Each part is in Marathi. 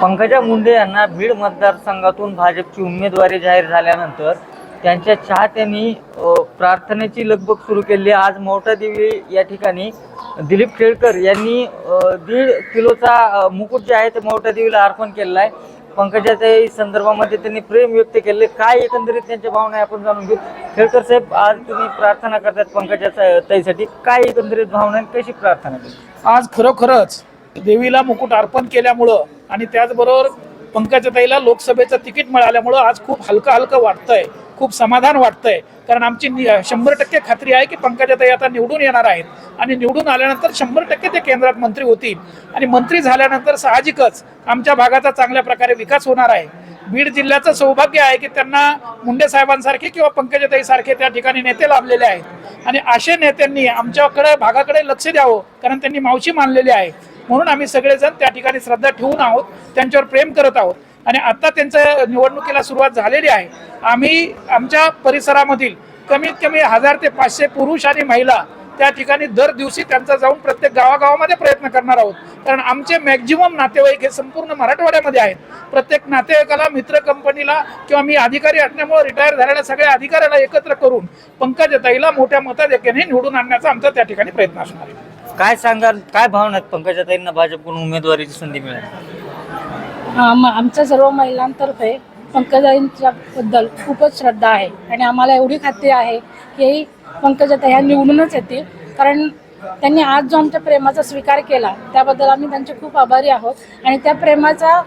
पंकजा मुंडे यांना बीड मतदारसंघातून भाजपची उमेदवारी जाहीर झाल्यानंतर त्यांच्या चाहत्यांनी प्रार्थनेची लगबग सुरू केली. आहे. आज मोठा देवी या ठिकाणी दिलीप केळकर यांनी दीड किलोचा मुकुट जे आहे ते मोठ्या देवीला अर्पण केलेला आहे. पंकजाच्याही संदर्भामध्ये त्यांनी प्रेम व्यक्त केले. काय एकंदरीत त्यांच्या भावना आहे आपण जाणून घेऊ. खेळकर साहेब आज तुम्ही प्रार्थना करतात पंकजाच्या ताईसाठी. काय एकंदरीत भावना आहे कशी प्रार्थना केली? आज खरोखरच देवीला मुकुट अर्पण केल्यामुळं आणि त्याचबरोबर पंकजताईला लोकसभेचं तिकीट मिळाल्यामुळं आज खूप हलकं हलकं वाटतंय. खूप समाधान वाटतंय. कारण आमची शंभर टक्के खात्री आहे की पंकजाताई आता निवडून येणार आहेत. आणि निवडून आल्यानंतर शंभर टक्के ते केंद्रात मंत्री होतील. आणि मंत्री झाल्यानंतर साहजिकच आमच्या भागाचा चांगल्या प्रकारे विकास होणार आहे. बीड जिल्ह्याचं सौभाग्य आहे की त्यांना मुंडे साहेबांसारखे किंवा पंकजताईसारखे त्या ठिकाणी नेते लाभलेले आहेत. आणि असे नेत्यांनी आमच्याकडे भागाकडे लक्ष द्यावं कारण त्यांनी मावशी मानलेली आहे. म्हणून आम्ही सगळेजण त्या ठिकाणी श्रद्धा ठेवून आहोत त्यांच्यावर प्रेम करत आहोत. आणि आता त्यांच्या निवडणुकीला सुरुवात झालेली आहे. आम्ही आमच्या परिसरामधील कमीत कमी हजार ते पाचशे पुरुष आणि महिला त्या ठिकाणी दर दिवशी त्यांचा जाऊन प्रत्येक गावागावामध्ये प्रयत्न करणार आहोत. कारण आमचे मॅक्झिमम नातेवाईक हे संपूर्ण मराठवाड्यामध्ये आहेत. प्रत्येक नातेवाईकाला मित्र कंपनीला किंवा मी अधिकारी असल्यामुळे रिटायर झालेल्या सगळ्या अधिकाऱ्याला एकत्र करून पंकजताईला मोठ्या मताधिक्याने निवडून आणण्याचा आमचा त्या ठिकाणी प्रयत्न असणार आहे. काय सांगाल? काय भावना आहेत पंकजाताईंना भाजपकडून उमेदवारीची संधी मिळाली? आम आमच्या सर्व महिलांतर्फे पंकजाईंच्या बद्दल खूपच श्रद्धा आहे. आणि आम्हाला एवढी खात्री आहे की पंकजाताई ह्या निवडूनच येतील. कारण त्यांनी आज जो आमच्या प्रेमाचा स्वीकार केला त्याबद्दल आम्ही त्यांचे खूप आभारी आहोत. आणि त्या प्रेमाचा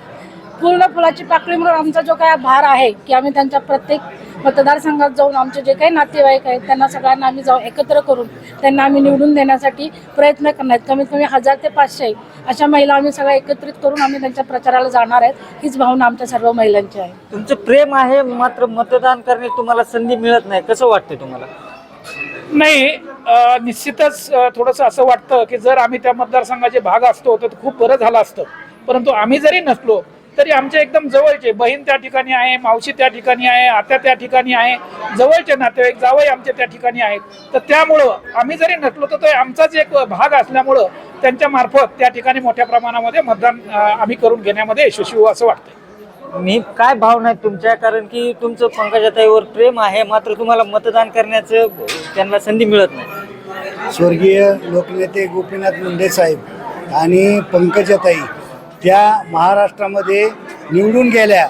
पूर्ण फुलाची पाकळी म्हणून आमचा जो काय भार आहे की आम्ही त्यांच्या प्रत्येक मतदारसंघात जाऊन आमचे जे काही नातेवाईक आहेत त्यांना सगळ्यांना आम्ही जाऊन एकत्र करून त्यांना आम्ही निवडून देण्यासाठी प्रयत्न करणार आहेत. कमीत कमी हजार ते पाचशे अशा महिला आम्ही सगळ्या एकत्रित करून आम्ही त्यांच्या प्रचाराला जाणार आहेत. हीच भावना आमच्या सर्व महिलांची आहे. तुमचं प्रेम आहे मात्र मतदान करण्याची तुम्हाला संधी मिळत नाही. कसं वाटतंय तुम्हाला? नाही निश्चितच थोडंसं असं वाटतं की जर आम्ही त्या मतदारसंघाचे भाग असतो तर खूप बरं झालं असतं. परंतु आम्ही जरी नसलो तरी आमच्या एकदम जवळचे बहीण त्या ठिकाणी आहे मावशी त्या ठिकाणी आहे आत्या त्या ठिकाणी आहे जवळचे नातेवाईक जावई आमचे त्या ठिकाणी आहेत. तर त्यामुळं आम्ही जरी नसलो तर तो आमचाच एक भाग असल्यामुळं त्यांच्या मार्फत त्या ठिकाणी मोठ्या प्रमाणामध्ये मतदान आम्ही करून घेण्यामध्ये यशस्वी होऊ असं वाटतं मी काय भावना आहेत तुमच्या कारण की तुमचं पंकजाताईवर प्रेम आहे मात्र तुम्हाला मतदान करण्याचं त्यांना संधी मिळत नाही. स्वर्गीय लोकनेते गोपीनाथ मुंडे साहेब आणि पंकजाताई त्या महाराष्ट्रामध्ये निवडून गेल्या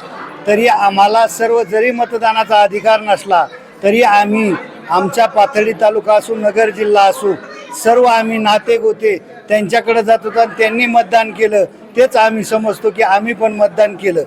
तरी आम्हाला सर्व जरी मतदानाचा अधिकार नसला तरी आम्ही आमच्या पाथर्डी तालुका असू नगर जिल्हा असू सर्व आम्ही नाते गोते त्यांच्याकडे जात होतो आणि त्यांनी मतदान केलं. तेच आम्ही समजतो की आम्ही पण मतदान केलं.